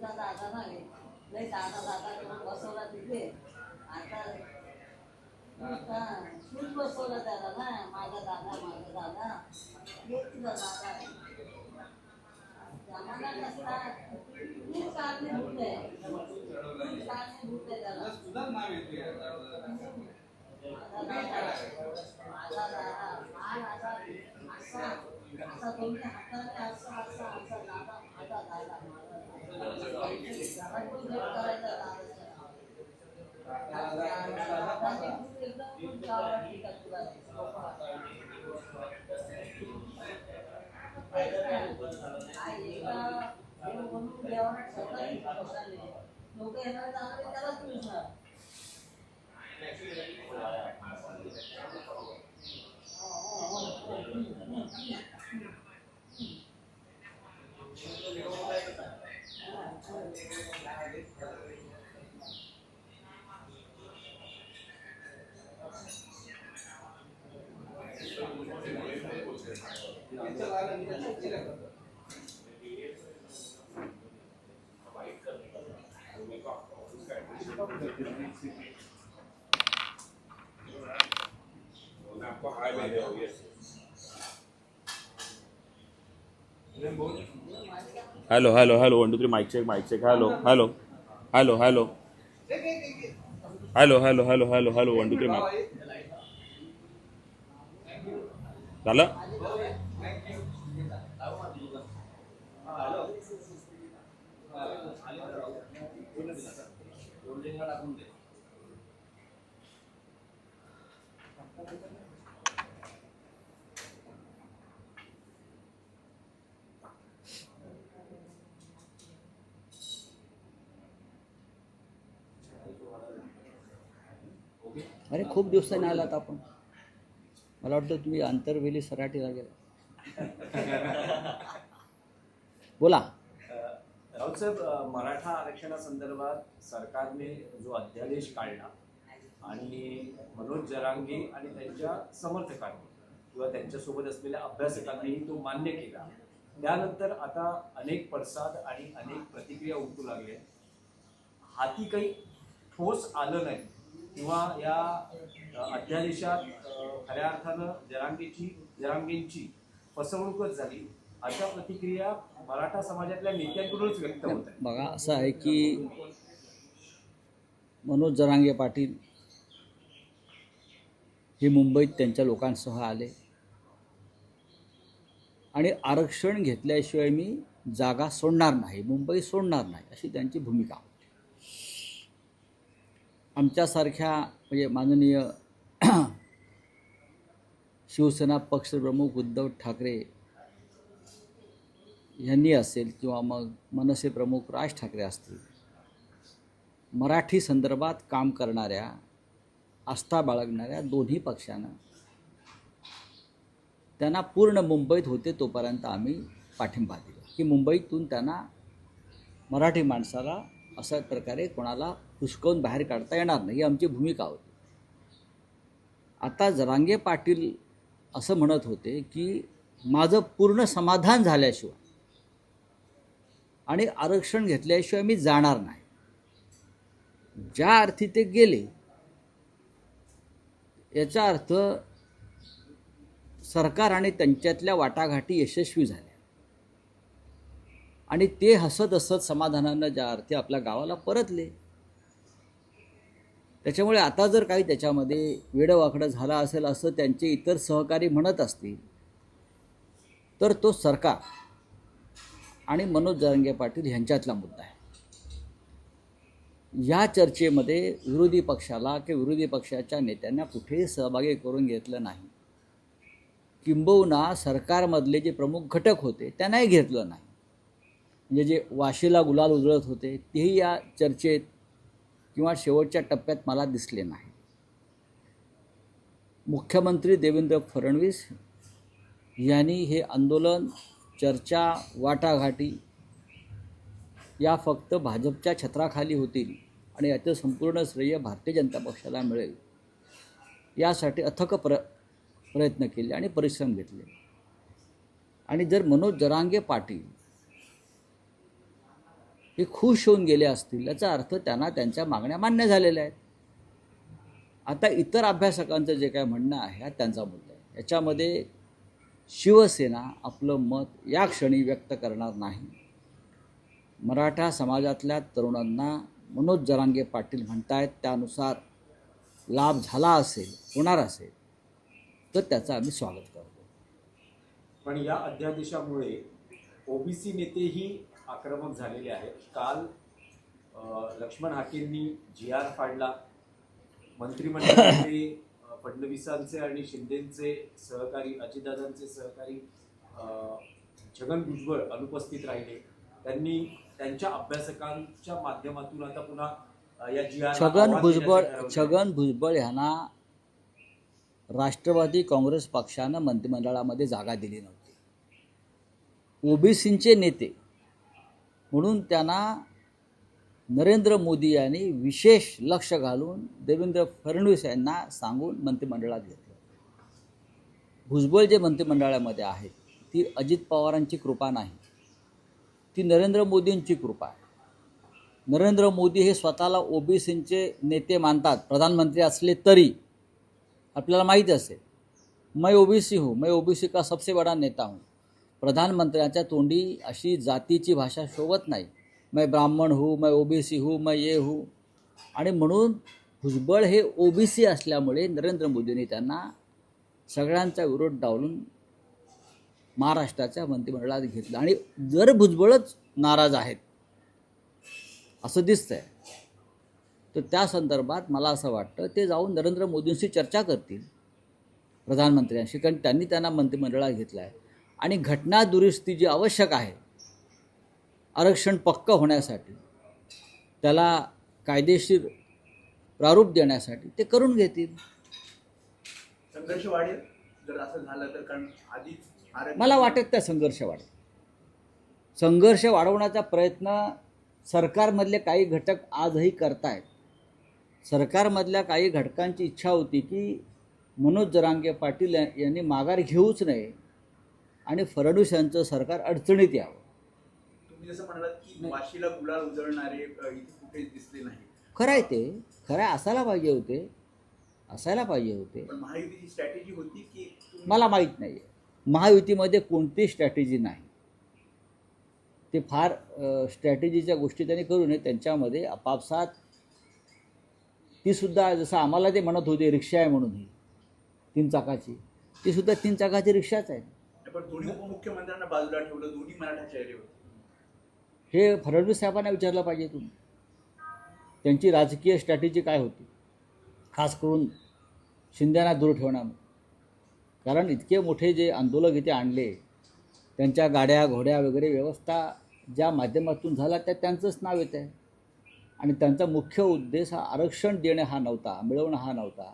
तुझा दादा नाही लय दादा दादा करून बसवला तिथे आता तूच बसवला त्याला ना माझा दादा माझा दादा हे तुझा दादा आहे जमाना नसता तूच कारणीभूत आहे कारणीभूत आहे त्याला दादा माझा दादा मान असा असा असा दोन्ही हाताने असा असा असा दादा लोक येणार त्याला तुम्ही विचार hello hello hello one two three mic check mic check hello hello hello hello hello hello hello hello hello one two three mic झालं अरे खूप दिवसांनी आलात आपण. मला वाटतं तुम्ही आंतरवेली सराठीला गेला बोला. राऊत साहेब मराठा आरक्षणासंदर्भात सरकारने जो अध्यादेश काढला आणि मनोज जरांगे आणि त्यांच्या समर्थकांनी किंवा त्यांच्यासोबत असलेल्या अभ्यासकांनीही तो मान्य केला. त्यानंतर आता अनेक पडसाद आणि अनेक प्रतिक्रिया उमटू लागल्या हाती काही ठोस आलं नाही. किंवा या अध्यादेशात खऱ्या अर्थानं जरांगेची जरांगेंची फसवणूकच झाली अशा प्रतिक्रिया मराठा समाजातल्या नेत्यांकडूनच व्यक्त होत बघा असं आहे की मनोज जरांगे पाटील हे मुंबईत त्यांच्या लोकांसह आले. आणि आरक्षण घेतल्याशिवाय मी जागा सोडणार नाही मुंबई सोडणार नाही अशी त्यांची भूमिका. आमच्यासारख्या म्हणजे माननीय शिवसेना पक्षप्रमुख उद्धव ठाकरे यांनी असेल किंवा मग मनसे प्रमुख राज ठाकरे असतील मराठी संदर्भात काम करणाऱ्या आस्था बाळगणाऱ्या दोन्ही पक्षांना त्यांना पूर्ण मुंबईत होते तोपर्यंत आम्ही पाठिंबा दिला. की मुंबईतून त्यांना मराठी माणसाला अशा प्रकारे कोणाला हुसकवून बाहेर काढता येणार नाही ही आमची भूमिका होती. आता जरांगे पाटील असं म्हणत होते की माझं पूर्ण समाधान झाल्याशिवाय आणि आरक्षण घेतल्याशिवाय मी जाणार नाही. ज्या अर्थी ते गेले याचा अर्थ सरकार आणि त्यांच्यातल्या वाटाघाटी यशस्वी झाल्या. आणि ते हसत हसत समाधानानं ज्या अर्थी आपल्या गावाला परतले. त्याच्यामुळे आता जर काही त्याच्यामध्ये वेडवाकडं झालं असेल असं त्यांचे इतर सहकारी म्हणत असतील तर तो सरकार आणि मनोज जरंगे पाटील ह्यांच्यातला मुद्दा आहे. या चर्चेमध्ये विरोधी पक्षाला किंवा विरोधी पक्षाच्या नेत्यांना कुठेही सहभागी करून घेतलं नाही. किंबहुना सरकारमधले जे प्रमुख घटक होते त्यांनाही घेतलं नाही. म्हणजे जे वाशीला गुलाल उजळत होते तेही या चर्चेत किंवा शेवटच्या टप्प्यात मला दिसले नाही. मुख्यमंत्री देवेंद्र फडणवीस यांनी हे आंदोलन चर्चा वाटाघाटी या फक्त भाजपच्या छत्राखाली होतील आणि याचं संपूर्ण श्रेय भारतीय जनता पक्षाला मिळेल यासाठी अथक प्र प्रयत्न केले आणि परिश्रम घेतले. आणि जर मनोज जरांगे पाटील हे खुश होऊन गेले असतील याचा अर्थ त्यांना त्यांच्या मागण्या मान्य झालेल्या आहेत. आता इतर अभ्यासकांचं जे काय म्हणणं आहे हा त्यांचा मुद्दा आहे. याच्यामध्ये शिवसेना आपलं मत या क्षणी व्यक्त करणार नाही. मराठा समाजातल्या तरुणांना मनोज जरांगे पाटील म्हणतायत त्यानुसार लाभ झाला असेल होणार असेल तर त्याचं आम्ही स्वागत करतो. पण या अध्यादेशामुळे ओबीसी नेतेही आक्रमक झालेले आहेत काल लक्ष्मण हाकेंनी जी आर फाडला. मंत्रिमंडळामध्ये अ, फडणवीसांचे आणि शिंदेचे सहकारी अजितदादांचे सहकारी छगन भुजबळ अनुपस्थित राहिले. त्यांनी त्यांच्या अभ्यासकांच्या माध्यमातून आता पुन्हा या जी छगन भुजबळ छगन भुजबळ ह्यांना राष्ट्रवादी काँग्रेस पक्षानं मंत्रिमंडळामध्ये जागा दिली नव्हती. ओबीसींचे नेते म्हणून त्यांना नरेंद्र मोदी यांनी विशेष लक्ष घालून देवेंद्र फडणवीस यांना सांगून मंत्रिमंडळात घेतलं. भुजबळ जे मंत्रिमंडळामध्ये आहेत ती अजित पवारांची कृपा नाही. ती नरेंद्र मोदींची कृपा आहे. नरेंद्र मोदी हे स्वतःला ओबीसींचे नेते मानतात प्रधानमंत्री असले तरी. आपल्याला माहीत असेल मैं ओबीसी हूँ मैं ओबीसी का सबसे बड़ा नेता हूँ. प्रधानमंत्र्यांच्या तोंडी अशी जातीची भाषा शोभत नाही. मै ब्राह्मण हो मै ओबीसी हो मै ये हो. आणि म्हणून भुजबळ हे ओबीसी असल्यामुळे नरेंद्र मोदींनी त्यांना सगळ्यांचा विरोध डावलून महाराष्ट्राच्या मंत्रिमंडळात घेतलं. आणि जर भुजबळच नाराज आहेत असं दिसतंय तर त्या संदर्भात मला असं वाटतं ते जाऊन नरेंद्र मोदींशी चर्चा करतील प्रधानमंत्र्यांशी. कारण त्यांनी त्यांना मंत्रिमंडळात घेतलं आहे आणि घटना दुरुस्ती जी आवश्यक आहे आरक्षण पक्क होण्यासाठी त्याला कायदेशीर प्रारूप देण्यासाठी ते करून घेतील. संघर्ष वाढेल? जर असं झालं तर कारण आधीच मला वाटत त्या संघर्ष वाढेल. संघर्ष वाढवण्याचा प्रयत्न सरकारमधले काही घटक आजही करतायत. सरकारमधल्या काही घटकांची इच्छा होती की मनोज जरांगे पाटील यांनी माघार घेऊच नये. आणि फडणवीस यांचं सरकार अडचणीत यावं. तुम्ही जसं म्हणालात की वाशीला गुलाल उजळणारे कुठेच दिसले नाही. खरं आहे ते. खरं आहे, असायला पाहिजे होते. असायला पाहिजे होते. महायुतीची स्ट्रॅटेजी होती की मला माहीत नाही आहे महायुतीमध्ये कोणती स्ट्रॅटेजी नाही. ते फार स्ट्रॅटेजीच्या गोष्टी त्यांनी करू नये त्यांच्यामध्ये आपापसात तीसुद्धा जसं आम्हाला ते म्हणत होते रिक्षा आहे म्हणून ही. तीन चाकाची. तीसुद्धा तीन चाकाची रिक्षाच आहे. पण दोन्ही उपमुख्यमंत्र्यांना बाजूला ठेवलं दोन्ही मराठा चेहरे होते. हे फडणवीस साहेबांना विचारलं पाहिजे तुम्ही. त्यांची राजकीय स्ट्रॅटेजी काय होती? खास करून शिंद्यांना दूर ठेवण्यामध्ये. कारण इतके मोठे जे आंदोलक इथे आणले त्यांच्या गाड्या घोड्या वगैरे व्यवस्था ज्या माध्यमातून झाला त्या त्यांचंच नाव येतं आहे आणि त्यांचा मुख्य उद्देश हा आरक्षण देणं हा नव्हता मिळवणं हा नव्हता.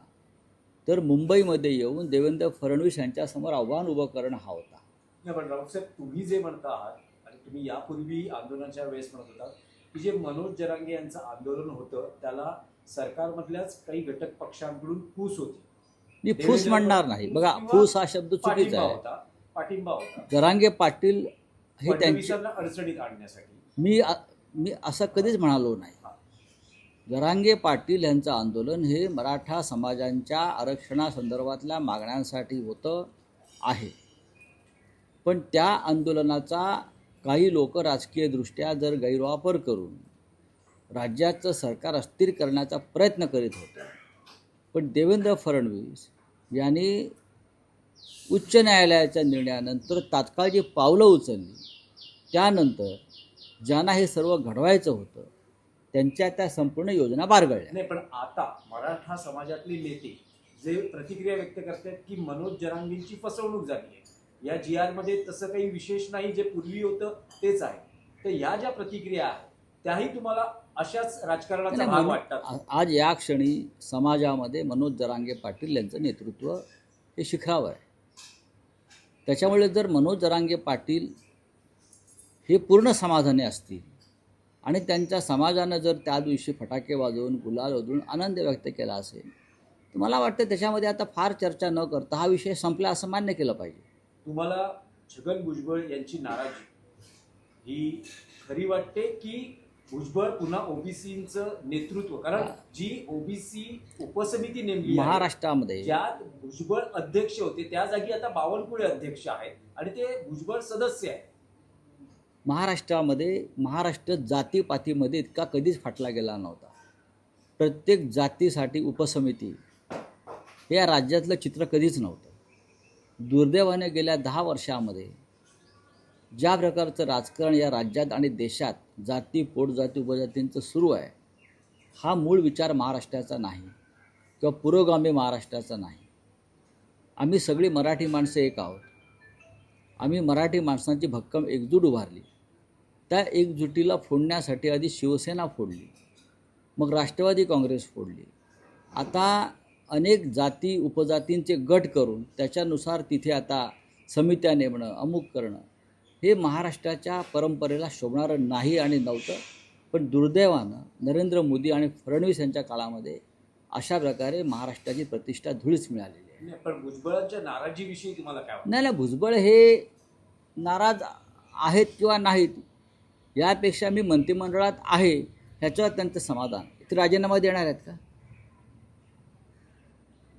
तर मुंबईमध्ये येऊन देवेंद्र फडणवीस यांच्यासमोर आव्हान उभं करणं हा होता. नाही पण राऊतसाहेब तुम्ही जे म्हणता आहात आणि तुम्ही यापूर्वी आंदोलनाच्या वेळेस म्हणत होता की जे मनोज जरांगे यांचं आंदोलन होतं त्याला सरकारमधल्याच काही घटक पक्षांकडून फूस होती. मी फूस म्हणणार नाही. बघा फूस हा शब्द चुकीचा आहे. होता पाठिंबा होता. जरांगे पाटील हे त्यांचे फडणवीसांना अडचणीत आणण्यासाठी. मी मी असं कधीच म्हणालो नाही. जरांगे पाटील यांचं आंदोलन हे मराठा समाजांच्या आरक्षणासंदर्भातल्या मागण्यांसाठी होतं आहे. पण त्या आंदोलनाचा काही लोक राजकीयदृष्ट्या जर गैरवापर करून राज्याचं सरकार अस्थिर करण्याचा प्रयत्न करीत होते. पण देवेंद्र फडणवीस यांनी उच्च न्यायालयाच्या निर्णयानंतर तात्काळ जी पावलं उचलली त्यानंतर ज्यांना हे सर्व घडवायचं होतं त्यांच्या त्या संपूर्ण योजना बारगळल्या. नाही पण आता मराठा समाजातले नेते जे प्रतिक्रिया व्यक्त करतात की मनोज जरांगेंची फसवणूक झाली आहे. या जी आरमध्ये तसं काही विशेष नाही जे पूर्वी होतं तेच आहे. तर या ज्या प्रतिक्रिया आहेत त्याही तुम्हाला अशाच राजकारणाचा भाग वाटतात? आज या क्षणी समाजामध्ये मनोज जरांगे पाटील यांचं नेतृत्व हे शिखरावर आहे. त्याच्यामुळे जर मनोज जरांगे पाटील हे पूर्ण समाधानी असतील आणि त्यांच्या समाजानं जर त्या दिवशी फटाके वाजवून गुलाल वाजवून आनंद व्यक्त केला असेल तर मला वाटतं त्याच्यामध्ये आता फार चर्चा न करता हा विषय संपला असं मान्य केलं पाहिजे. तुम्हाला छगन भुजबळ यांची नाराजी ही खरी वाटते की भुजबळ पुन्हा ओबीसीचं नेतृत्व? कारण जी ओबीसी उपसमिती नेमली महाराष्ट्रामध्ये. ज्यात भुजबळ अध्यक्ष होते त्या जागी आता बावनकुळे अध्यक्ष आहेत आणि ते भुजबळ सदस्य आहेत. महाराष्ट्रामध्ये महाराष्ट्र जातीपातीमध्ये इतका कधीच फाटला गेला नव्हता. प्रत्येक जातीसाठी उपसमिती हे या राज्यातलं चित्र कधीच नव्हतं. दुर्दैवाने गेल्या दहा वर्षामध्ये ज्या प्रकारचं राजकारण या राज्यात आणि देशात जाती पोटजाती उपजातींचं सुरू आहे हा मूळ विचार महाराष्ट्राचा नाही किंवा पुरोगामी महाराष्ट्राचा नाही. आम्ही सगळी मराठी माणसं एक आहोत. आम्ही मराठी माणसांची भक्कम एकजूट उभारली. त्या एकजुटीला फोडण्यासाठी आधी शिवसेना फोडली. मग राष्ट्रवादी काँग्रेस फोडली. आता अनेक जाती उपजातींचे गट करून त्याच्यानुसार तिथे आता समित्या नेमणं अमुक करणं. हे महाराष्ट्राच्या परंपरेला शोभणारं नाही आणि नव्हतं पण दुर्दैवानं नरेंद्र मोदी आणि फडणवीस यांच्या काळामध्ये अशा प्रकारे महाराष्ट्राची प्रतिष्ठा धुळीच मिळालेली आहे. पण भुजबळांच्या नाराजीविषयी तुम्हाला काय नाही नाही भुजबळ हे नाराज आहेत किंवा नाहीत यापेक्षा मी मंत्रिमंडळात आहे ह्याच्यावर त्यांचं समाधान. ते राजीनामा देणार आहेत का?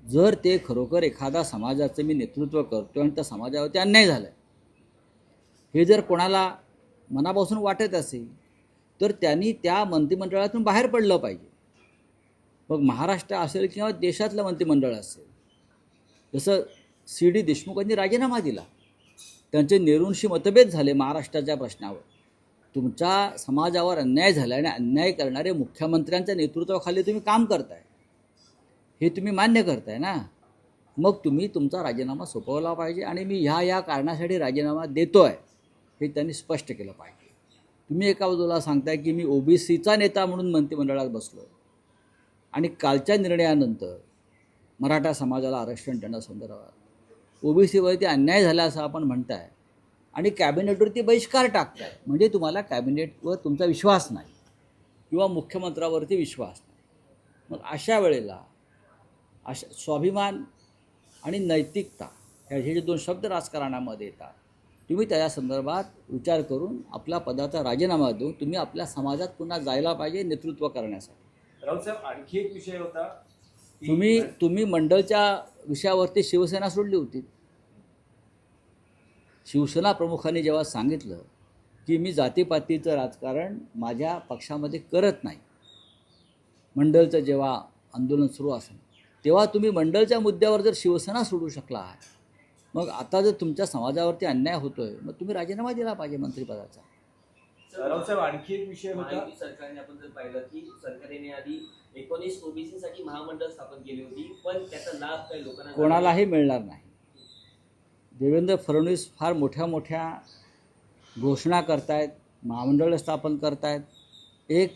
जर ते खरोखर एखादा समाजाचं मी नेतृत्व करतो आणि त्या समाजावरती अन्याय झाला हे जर कोणाला मनापासून वाटत असेल तर त्यांनी त्या मंत्रिमंडळातून बाहेर पडलं पाहिजे. मग महाराष्ट्र असेल किंवा देशातलं मंत्रिमंडळ असेल जसं सी डी देशमुखांनी राजीनामा दिला त्यांचे नेहरूंशी मतभेद झाले महाराष्ट्राच्या प्रश्नावर. तुमच्या समाजावर अन्याय झाला आणि अन्याय करणारे मुख्यमंत्र्यांच्या नेतृत्वाखाली तुम्ही काम करताय. हे तुम्ही मान्य करताय ना? मग तुम्ही तुमचा राजीनामा सोपवला पाहिजे आणि मी ह्या या कारणासाठी राजीनामा देतो आहे हे त्यांनी स्पष्ट केलं पाहिजे. तुम्ही एका बाजूला सांगताय की मी ओबीसीचा नेता म्हणून मंत्रिमंडळात बसलो आणि कालच्या निर्णयानंतर मराठा समाजाला आरक्षण देण्यासंदर्भात ओबीसीवरती अन्याय झाला असं आपण म्हणताय. आणि कॅबिनेटवरती बहिष्कार टाकताय म्हणजे तुम्हाला कॅबिनेटवर तुमचा विश्वास नाही. किंवा मुख्यमंत्र्यावरती विश्वास नाही. मग अशा वेळेला अशा स्वाभिमान आणि नैतिकता ह्याचे जे दोन शब्द राजकारणामध्ये येतात तुम्ही त्या संदर्भात विचार करून आपल्या पदाचा राजीनामा देऊन तुम्ही आपल्या समाजात पुन्हा जायला पाहिजे नेतृत्व करण्यासाठी. राऊत साहेब आणखी एक विषय होता तुम्ही तुम्ही मंडळच्या विषयावरती शिवसेना सोडली होती. शिवसेना प्रमुखांनी जेव्हा सांगितलं की मी जातीपातीचं राजकारण माझ्या पक्षामध्ये करत नाही मंडळचं जेव्हा आंदोलन सुरू असेल तेव्हा तुम्ही मंडळच्या मुद्द्यावर जर शिवसेना सोडू शकला आहात मग आता जर तुमच्या समाजावरती अन्याय होतोय मग तुम्ही राजीनामा दिला पाहिजे मंत्रिपदाचा. साहेब आणखी एक विषय होता. सरकारने आपण जर पाहिलं की सरकारने आधी एकोणीस ओबीसी साठी महामंडळ स्थापन केली होती पण त्याचा लाभ काही लोकांना कोणालाही मिळणार नाही. देवेंद्र फडणवीस फार मोठ्या मोठ्या घोषणा करतायत महामंडळ स्थापन करतायत. एक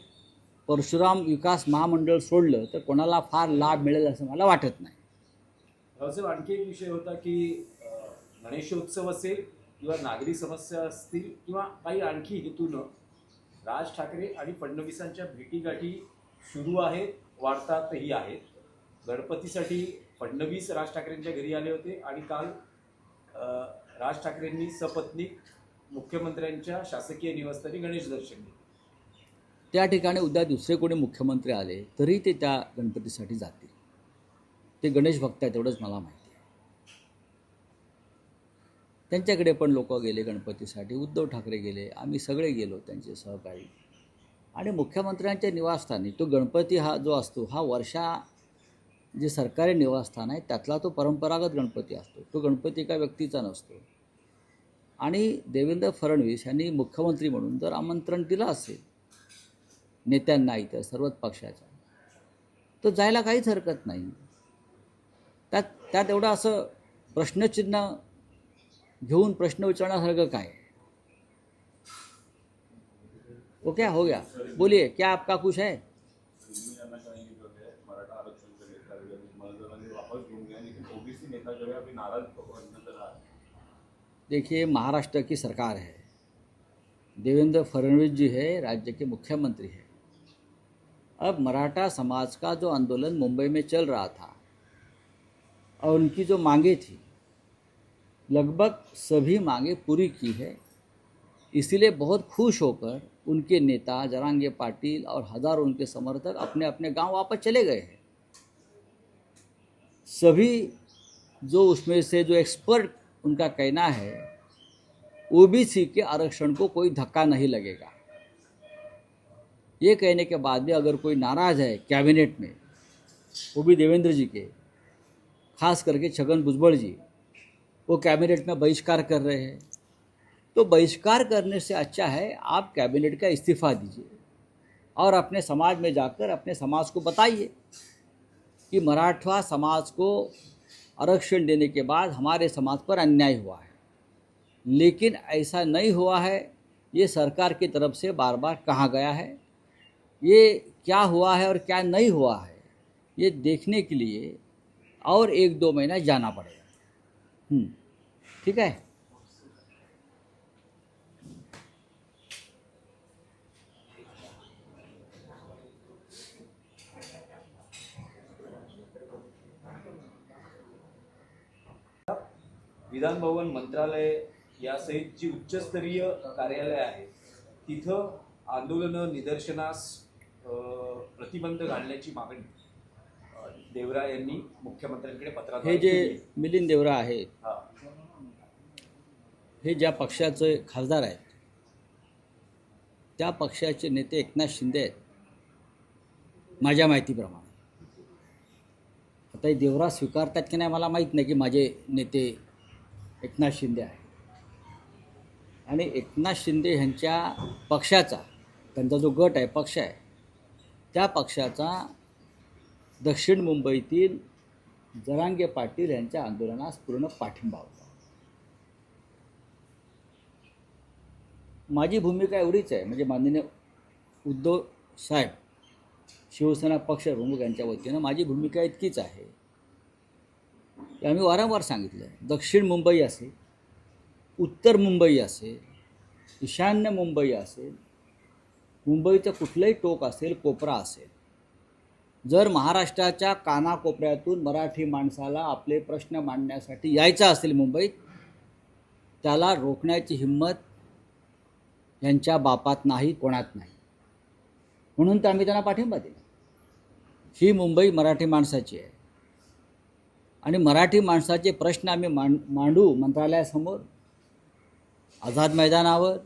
परशुराम विकास महामंडळ सोडलं तर कोणाला फार लाभ मिळेल असं मला वाटत नाही. रावसाहेब आणखी एक विषय होता की गणेशोत्सव असेल किंवा नागरी समस्या असतील किंवा काही आणखी हेतूनं राज ठाकरे आणि फडणवीसांच्या भेटीगाठी सुरू आहेत वार्तातही आहेत. गणपतीसाठी फडणवीस राज ठाकरेंच्या घरी आले होते आणि काल राज ठाकरेंनी सपत्नीक मुख्यमंत्र्यांच्या शासकीय निवासस्थानी गणेश दर्शन घेतले. त्या ठिकाणी उद्या दुसरे कोणी मुख्यमंत्री आले तरी ते त्या गणपतीसाठी जातील. ते गणेश भक्त आहेत एवढंच मला माहिती आहे. त्यांच्याकडे पण लोक गेले गणपतीसाठी उद्धव ठाकरे गेले आम्ही सगळे गेलो त्यांचे सहकारी. आणि मुख्यमंत्र्यांच्या निवासस्थानी तो गणपती हा जो असतो हा वर्षा जे सरकारी निवासस्थान आहे त्यातला तो परंपरागत गणपती असतो. तो गणपती एका व्यक्तीचा नसतो. आणि देवेंद्र फडणवीस यांनी मुख्यमंत्री म्हणून जर आमंत्रण दिलं असेल नेत्यांना इतर सर्वच पक्षाच्या तर जायला काहीच हरकत नाही. त्यात त्यात एवढं असं प्रश्नचिन्ह घेऊन प्रश्न विचारण्यासारखं काय? ओके हो गया. बोलिए क्या आपका कुछ है? नेता जो है अभी नाराज़ नज़र आ देखिए, महाराष्ट्र की सरकार है। देवेंद्र फडणवीस जी है, राज्य के मुख्यमंत्री है। अब मराठा समाज का जो आंदोलन मुंबई में चल रहा था और उनकी जो मांगे थी, लगभग सभी मांगे पूरी की है। इसीलिए बहुत खुश होकर उनके नेता जरांगे पाटिल और हज़ारों उनके समर्थक अपने अपने गाँव वापस चले गए हैं। सभी जो उसमें से जो एक्सपर्ट उनका कहना है ओबीसी के आरक्षण को कोई धक्का नहीं लगेगा। ये कहने के बाद भी अगर कोई नाराज़ है कैबिनेट में वो भी देवेंद्र जी के, खास करके छगन भुजबल जी, वो कैबिनेट में बहिष्कार कर रहे हैं। तो बहिष्कार करने से अच्छा है, आप कैबिनेट का इस्तीफा दीजिए और अपने समाज में जाकर अपने समाज को बताइए कि मराठवा समाज को आरक्षण देने के बाद हमारे समाज पर अन्याय हुआ है। लेकिन ऐसा नहीं हुआ है। ये सरकार की तरफ़ से बार बार कहा गया है। ये क्या हुआ है और क्या नहीं हुआ है ये देखने के लिए और एक दो महीना जाना पड़ेगा। हम्म, ठीक है? विधान भवन मंत्रालय यासहित जी उच्चस्तरीय कार्यालय आहे तिथं आंदोलनं निदर्शनास प्रतिबंध घालण्याची मागणी देवरा यांनी मुख्यमंत्र्यांकडे पत्रात हे जे मिलिंद देवरा आहेत हा. हे ज्या पक्षाचे खासदार आहेत त्या पक्षाचे नेते एकनाथ शिंदे आहेत माझ्या माहितीप्रमाणे. आता हे देवरा स्वीकारतात की नाही मला माहीत नाही की माझे नेते एकनाथ शिंदे आहे. आणि एकनाथ शिंदे ह्यांच्या पक्षाचा त्यांचा जो गट आहे पक्ष आहे त्या पक्षाचा दक्षिण मुंबईतील जरांगे पाटील यांच्या आंदोलनास पूर्ण पाठिंबा होता. माझी भूमिका एवढीच आहे म्हणजे माननीय उद्धव साहेब शिवसेना पक्ष प्रमुख यांच्या वतीनं माझी भूमिका इतकीच आहे. हे आम्ही वारंवार सांगितलं. दक्षिण मुंबई असेल उत्तर मुंबई असेल ईशान्य मुंबई असेल मुंबईचं कुठलंही टोक असेल कोपरा असेल. जर महाराष्ट्राच्या कानाकोपऱ्यातून मराठी माणसाला आपले प्रश्न मांडण्यासाठी यायचं असेल मुंबईत त्याला रोखण्याची हिंमत यांच्या बापात नाही कोणात नाही. म्हणून तर आम्ही त्यांना पाठिंबा दिला. ही मुंबई मराठी माणसाची आहे. आणि मराठी माणसाचे प्रश्न आम्ही मांड मांडू मंत्रालयासमोर. आझाद मैदानावर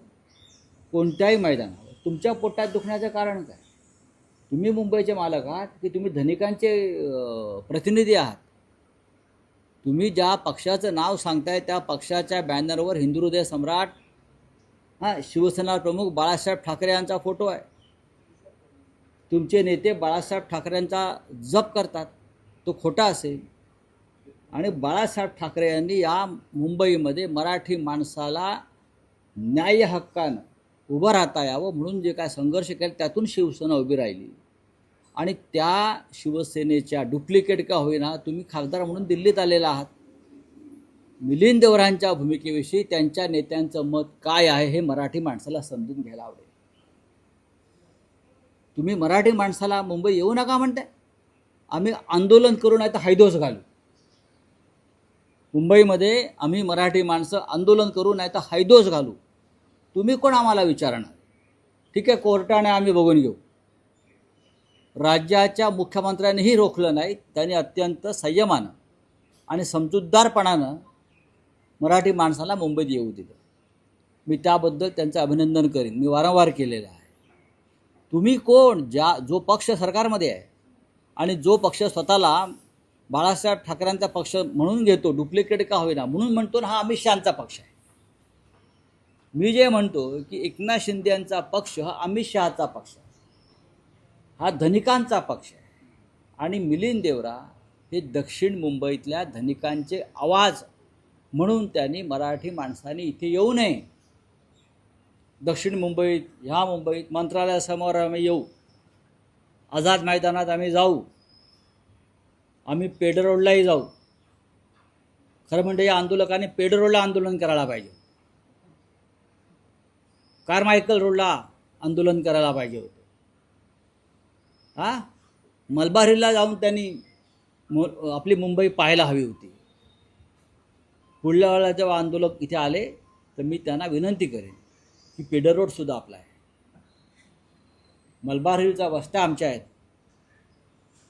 कोणत्याही मैदानावर. तुमच्या पोटात दुखण्याचं कारण काय? तुम्ही मुंबईचे मालक आहात की तुम्ही धनिकांचे प्रतिनिधी आहात? तुम्ही ज्या पक्षाचं नाव सांगताय त्या पक्षाच्या बॅनरवर हिंदू हृदय सम्राट हां शिवसेना प्रमुख बाळासाहेब ठाकरे यांचा फोटो आहे. तुमचे नेते बाळासाहेब ठाकरेंचा जप करतात. तो खोटा असेल. आणि बाळासाहेब ठाकरे यांनी या मुंबईमध्ये मराठी माणसाला न्याय हक्कानं उभं राहता यावं म्हणून जे काय संघर्ष केला त्यातून शिवसेना उभी राहिली. आणि त्या शिवसेनेच्या डुप्लिकेट का होईना तुम्ही खासदार म्हणून दिल्लीत आलेला आहात. मिलिंद देवरांच्या भूमिकेविषयी त्यांच्या नेत्यांचं मत काय आहे हे मराठी माणसाला समजून घ्यायला आवडेल. तुम्ही मराठी माणसाला मुंबई येऊ नका म्हणताय. आम्ही आंदोलन करू नाही तर हैदोस घालू. मुंबईमध्ये आम्ही मराठी माणसं आंदोलन करू नाही तर हैदोस घालू. तुम्ही कोण आम्हाला विचारणार? ठीक आहे कोर्टाने आम्ही बघून घेऊ. राज्याच्या मुख्यमंत्र्यांनीही रोखलं नाही त्यांनी अत्यंत संयमानं आणि समजूतदारपणानं मराठी माणसाला मुंबईत येऊ दिलं. मी त्याबद्दल त्यांचं अभिनंदन करीन. मी वारंवार केलेलं आहे. तुम्ही कोण? ज्या जो पक्ष सरकारमध्ये आहे आणि जो पक्ष स्वतःला बाळासाहेब ठाकरेंचा पक्ष म्हणून घेतो डुप्लिकेट का होईना म्हणून म्हणतो ना हा अमित शहाचा पक्ष आहे. मी जे म्हणतो की एकनाथ शिंदे यांचा पक्ष हा अमित शहाचा पक्ष आहे. हा धनिकांचा पक्ष आहे. आणि मिलिंद देवरा हे दक्षिण मुंबईतल्या धनिकांचे आवाज म्हणून त्यांनी मराठी माणसाने इथे येऊ नये. दक्षिण मुंबईत ह्या मुंबईत मंत्रालयासमोर आम्ही येऊ. आझाद मैदानात आम्ही जाऊ. आम्ही पेड रोडलाही जाऊ. खरं म्हणजे या आंदोलकांनी पेड रोडला आंदोलन करायला पाहिजे. कारमायकल रोडला आंदोलन करायला पाहिजे होतं. हां? मलबारीला जाऊन त्यांनी मु आपली मुंबई पाहायला हवी होती. पुढल्या वेळेला जेव्हा आंदोलक इथे आले तर मी त्यांना विनंती करेन की पेडर रोडसुद्धा आपला आहे. मलबार हिलचा वस्त्या आमच्या आहेत.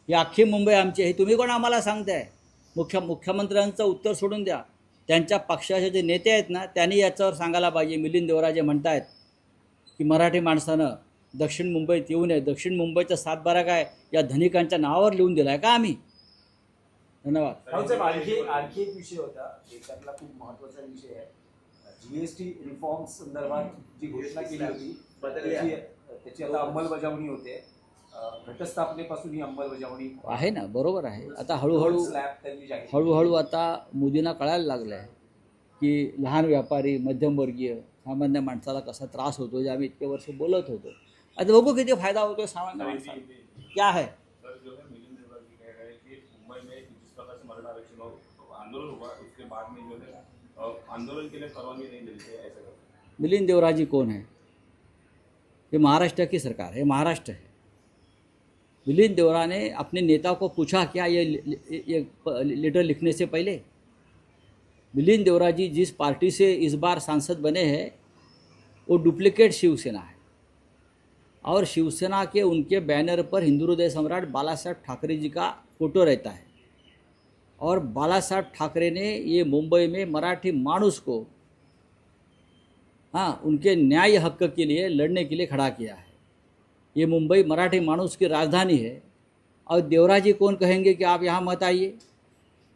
ही अख्खी मुंबई आमची आहे. हे तुम्ही कोण आम्हाला सांगताय? मुख्य मुख्यमंत्र्यांचं उत्तर सोडून द्या. त्यांच्या पक्षाचे जे नेते आहेत ना त्यांनी याच्यावर सांगायला पाहिजे. मिलिंद देवराजे म्हणतायत की मराठी माणसानं दक्षिण मुंबईत येऊ नये. दक्षिण मुंबईचा सातबारा काय? या धनिकांच्या नावावर लिहून दिला आहे का आम्ही? धन्यवाद. आणखी आणखी एक विषय होता. त्यातला खूप महत्त्वाचा विषय आहे. जीएसटी रिफॉर्म संदर्भात जी घोषणा केली होती बदलली त्याची त्याची आता अंमलबजावणी होते. घटस्थापनेपासून ही अंमलबजावणी आहे ना बरोबर आहे. आता हळूहळू. हळूहळू आता मोदींना कळायला लागलं आहे की लहान व्यापारी मध्यमवर्गीय सामान्य माणसाला कसा त्रास होतो जे आम्ही इतके वर्ष बोलत होतो. आता बघू किती फायदा होतो सामान्य माणसाला. क्या है? सर जो है मिलिंद देवरा जी कह रहे हैं कि मुंबई में जिस प्रकार से मरण आरक्षण हो- आंदोलन हुआ उसके बाद में जो है अ, आंदोलन के लिए परवानगी नहीं मिलती है ऐसा करते मिलिंद देवराजी कौन है? ये महाराष्ट्र की सरकार है महाराष्ट्र है। मिलिंद देवरा ने अपने नेता को पूछा, क्या ये ये लेटर लिखने से पहले? मिलिंद देवरा जी जिस पार्टी से इस बार सांसद बने हैं, वो डुप्लीकेट शिवसेना है। और शिवसेना के उनके बैनर पर हिंदू हृदय सम्राट बाला साहब ठाकरे जी का फ़ोटो रहता है। और बाला साहब ठाकरे ने ये मुंबई में मराठी मानुस को हाँ उनके न्याय हक के लिए लड़ने के लिए खड़ा किया है। ये मुंबई मराठी मानुस की राजधानी है। और देवरा जी कौन कहेंगे कि आप यहाँ मत आइए?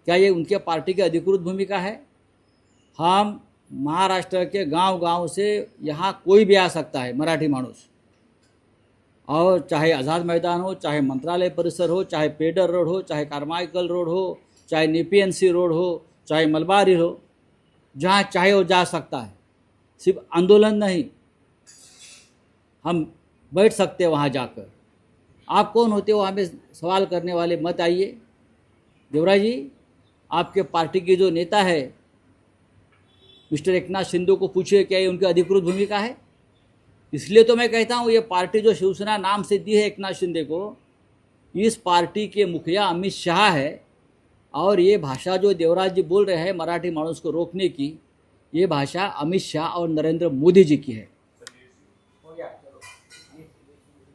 क्या ये उनके पार्टी की अधिकृत भूमिका है? हम महाराष्ट्र के गाँव गाँव से यहाँ कोई भी आ सकता है, मराठी मानुस और चाहे आज़ाद मैदान हो, चाहे मंत्रालय परिसर हो, चाहे पेडर रोड हो, चाहे कारमाइकल रोड हो, चाहे नेपीएनसी रोड हो, चाहे मलबारी हो, जहाँ चाहे वो जा सकता है। सिर्फ़ आंदोलन नहीं, हम बैठ सकते हैं वहाँ जाकर। आप कौन होते हो हमें सवाल करने वाले, मत आइए। देवराज जी, आपके पार्टी के जो नेता है, मिस्टर एकनाथ शिंदे को पूछिए, क्या ये उनकी अधिकृत भूमिका है? इसलिए तो मैं कहता हूँ, ये पार्टी जो शिवसेना नाम से दी है एकनाथ शिंदे को, इस पार्टी के मुखिया अमित शाह है, और ये भाषा जो देवराज जी बोल रहे हैं, मराठी मानुस को रोकने की, ये भाषा अमित शाह और नरेंद्र मोदी जी की है।